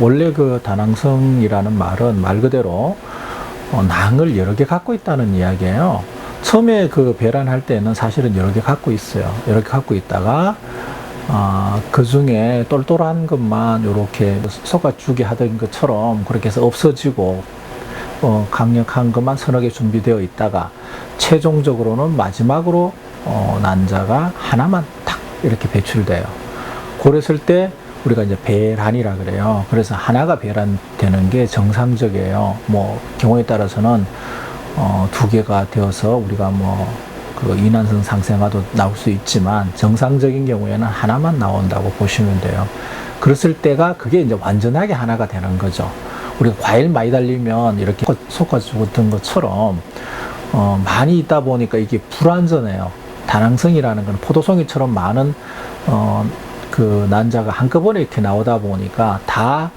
원래 그 다낭성이라는 말은 말 그대로 어, 낭을 여러 개 갖고 있다는 이야기예요. 처음에 그 배란할 때는 사실은 여러 개 갖고 있어요. 여러 개 갖고 있다가 아, 그 중에 똘똘한 것만 이렇게 솎아주게 하던 것처럼 그렇게 해서 없어지고 어, 강력한 것만 서너 개 준비되어 있다가 최종적으로는 마지막으로 어, 난자가 하나만 탁 이렇게 배출돼요. 그랬을 때 우리가 이제 배란이라 그래요. 그래서 하나가 배란되는 게 정상적이에요. 뭐 경우에 따라서는 어, 두 개가 되어서 우리가 뭐그 인한성 상생아도 나올 수 있지만 정상적인 경우에는 하나만 나온다고 보시면 돼요. 그랬을 때가 그게 이제 완전하게 하나가 되는 거죠. 우리가 과일 많이 달리면 이렇게 솎아주던 것처럼 어, 많이 있다 보니까 이게 불완전해요. 다낭성이라는 건 포도송이처럼 많은 어, 그 난자가 한꺼번에 이렇게 나오다 보니까 다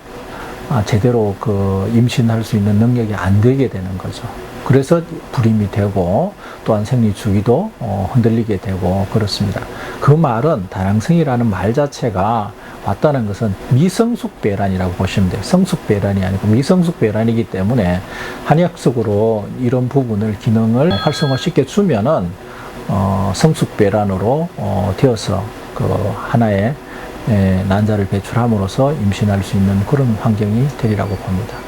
아, 제대로 그 임신할 수 있는 능력이 안 되게 되는 거죠. 그래서 불임이 되고 또한 생리 주기도 어, 흔들리게 되고 그렇습니다. 그 말은 다낭성이라는 말 자체가 왔다는 것은 미성숙 배란이라고 보시면 돼요. 성숙 배란이 아니고 미성숙 배란이기 때문에 한의학적으로 이런 부분을 기능을 활성화 시켜 주면은 어, 성숙 배란으로 어, 되어서 그 하나의 에, 난자를 배출함으로써 임신할 수 있는 그런 환경이 되리라고 봅니다.